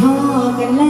พอกันแล้ว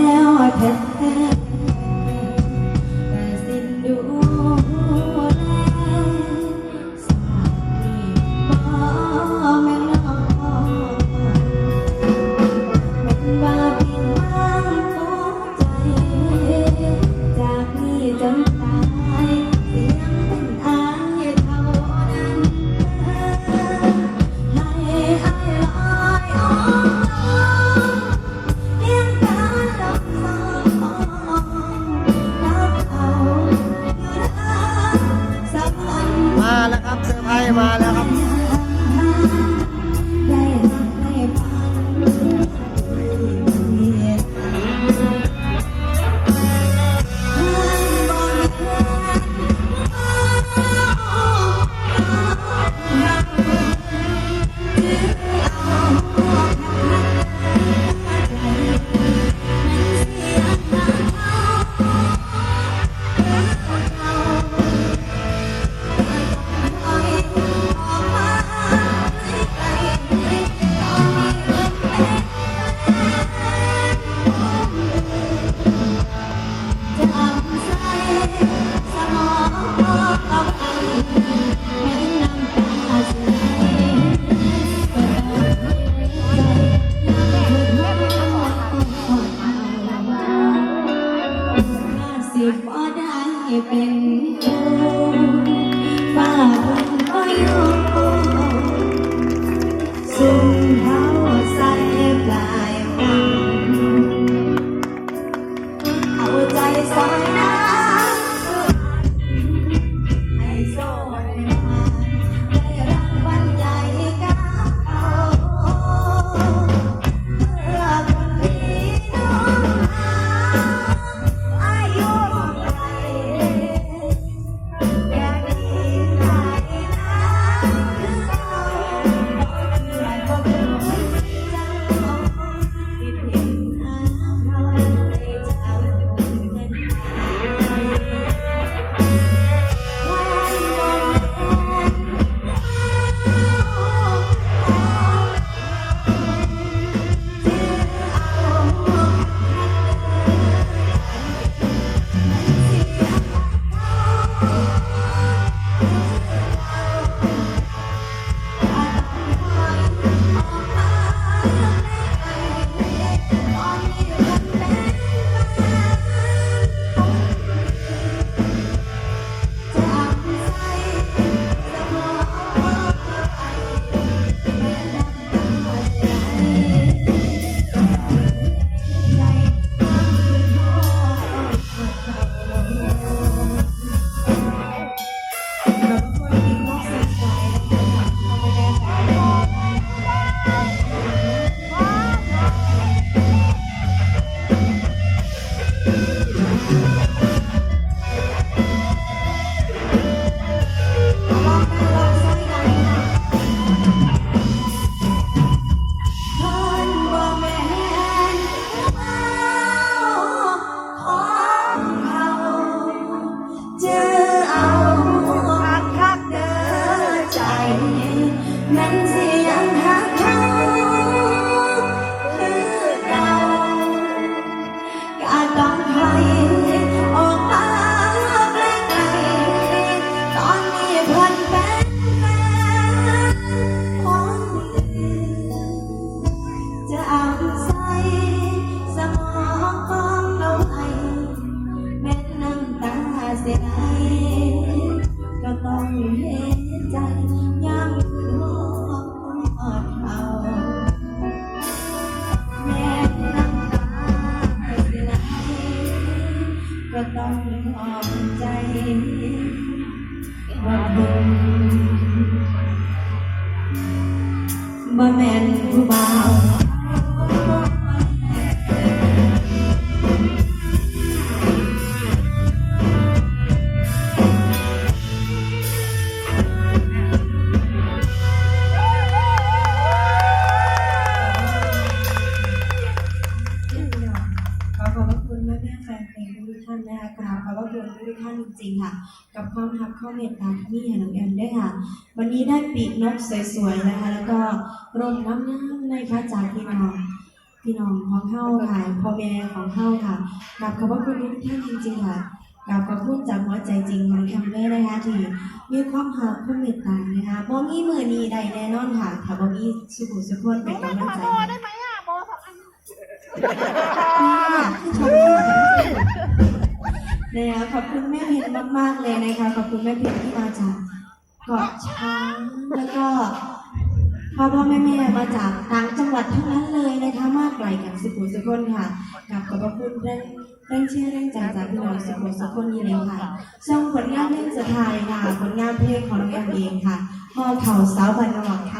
ความรักข้อเมตตาที่มีให้น้องแอมด้วยค่ะ วันนี้ได้ปีกนกสวยๆนะคะ แล้วก็รมน้ำน้ำในพระจากพี่น้องพี่น้องของเฮาค่ะพ่อแม่ของเฮาค่ะกราบขอบพระคุณทุกท่านจริงๆค่ะกราบขอบคุณจากหัวใจจริงของแคมเลยนะคะที่มีความหักความเมตตานะคะบ่มีมือนี้ใดแน่นอนค่ะถ้าบ่มีสุขุสุขคนเป็นกำลังใจให้ได้ไหมอะโบสองอัน นะคะขอบคุณแม่เพนมากๆเลยนะคะขอบคุณแม่เพนที่มาจากเกาะช้างแล้วก็พ่อพ่อแม่แม่มาจากต่างจังหวัดทั้งนั้นเลยนะคะมากไกลกันสุขุมสุขคนค่ะกับขอบพระคุณแรงแรงเชื่อแรงใจจากพี่น้องสุขุมสุขคนนี้เลยค่ะส่งผลงานเพลงสุดท้ายค่ะผลงานเพลงของน้องแอมเองค่ะพ่อเขาสาวบันนอกค่ะ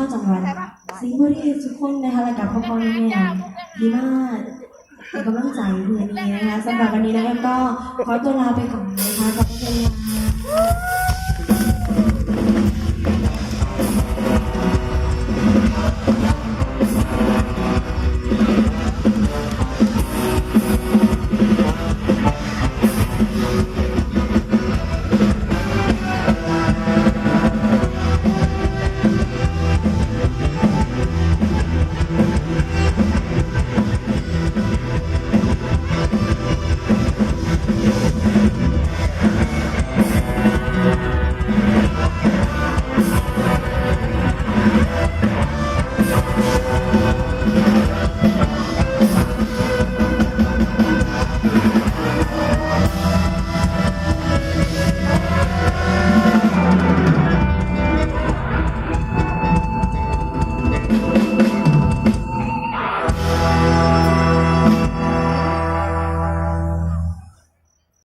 าวจังหวัดสิงห์บุรีทุกคนนะคะและกับพ่อพ่อแม่แม่ดีมากเป็นกำลังใจเพื่อนนี้นะคะสำหรับวันนี้นะแอมก็ขอตัวลาไปก่อนนะคะกับเวลา